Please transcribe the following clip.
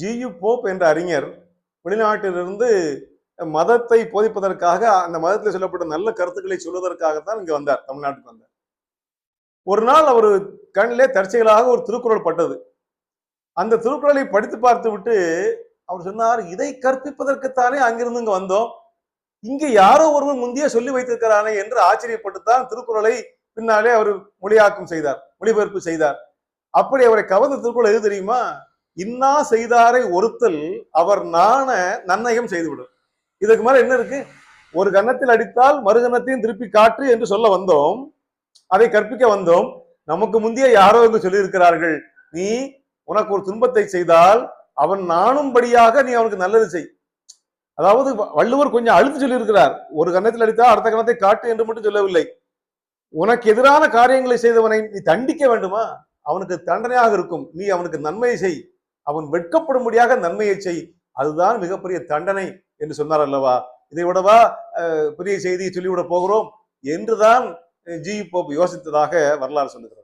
G U Pope என்ற அறிஞர் வெளிநாட்டிலிருந்து மதத்தை போதிப்பதற்காக அந்த மதத்தில் சொல்லப்பட்ட நல்ல கருத்துக்களை சொல்வதற்காகத்தான் இங்கே வந்தார் தமிழ்நாட்டுக்கு வந்தார். ஒரு நாள் அவர் கண்ணிலே தற்செயலாக ஒரு திருக்குறள் பட்டது. அந்த திருக்குறளை படித்து பார்த்து விட்டு அவர் சொன்னார் இதை கற்பிப்பதற்குத்தானே அங்கிருந்து இங்கே வந்தோம். இங்கே யாரோ ஒருவர் முந்தைய சொல்லி வைத்திருக்கிறானே என்று ஆச்சரியப்பட்டுத்தான் திருக்குறளை பின்னாலே அவர் மொழியாக்கம் செய்தார் மொழிபெயர்ப்பு செய்தார். அப்படி அவரை கவர்ந்த திருக்குறள் எது தெரியுமா? இன்னா செய்தாரை ஒருத்தல் அவர் நாண நன்னயம் செய்துவிடும். இதுக்கு மேல என்ன இருக்கு? ஒரு கன்னத்தில் அடித்தால் மறு கன்னத்தையும் திருப்பி காற்று என்று சொல்ல வந்தோம். அதை கற்பிக்க வந்தோம். நமக்கு முந்தைய யாரோ இங்கு சொல்லியிருக்கிறார்கள். நீ உனக்கு ஒரு துன்பத்தை செய்தால் அவன் நாணும்படியாக நீ அவனுக்கு நல்லது செய். அதாவது வ- வள்ளுவர் கொஞ்சம் அழுத்து சொல்லியிருக்கிறார். ஒரு கன்னத்தில் அடித்தால் அடுத்த கணத்தை காட்டு என்று மட்டும் சொல்லவில்லை. உனக்கு எதிரான காரியங்களை செய்தவனை நீ தண்டிக்க வேண்டுமா? அவனுக்கு தண்டனையாக இருக்கும். நீ அவனுக்கு நன்மையை செய். அவன் வெட்கப்படும்படியாக நன்மையை செய். அதுதான் மிகப்பெரிய தண்டனை என்று சொன்னார் அல்லவா? இதை விடவா பெரிய செய்தியை சொல்லிவிட போகிறோம் என்றுதான் ஜி. போப் யோசித்ததாக வரலாறு சொல்லுகிறார்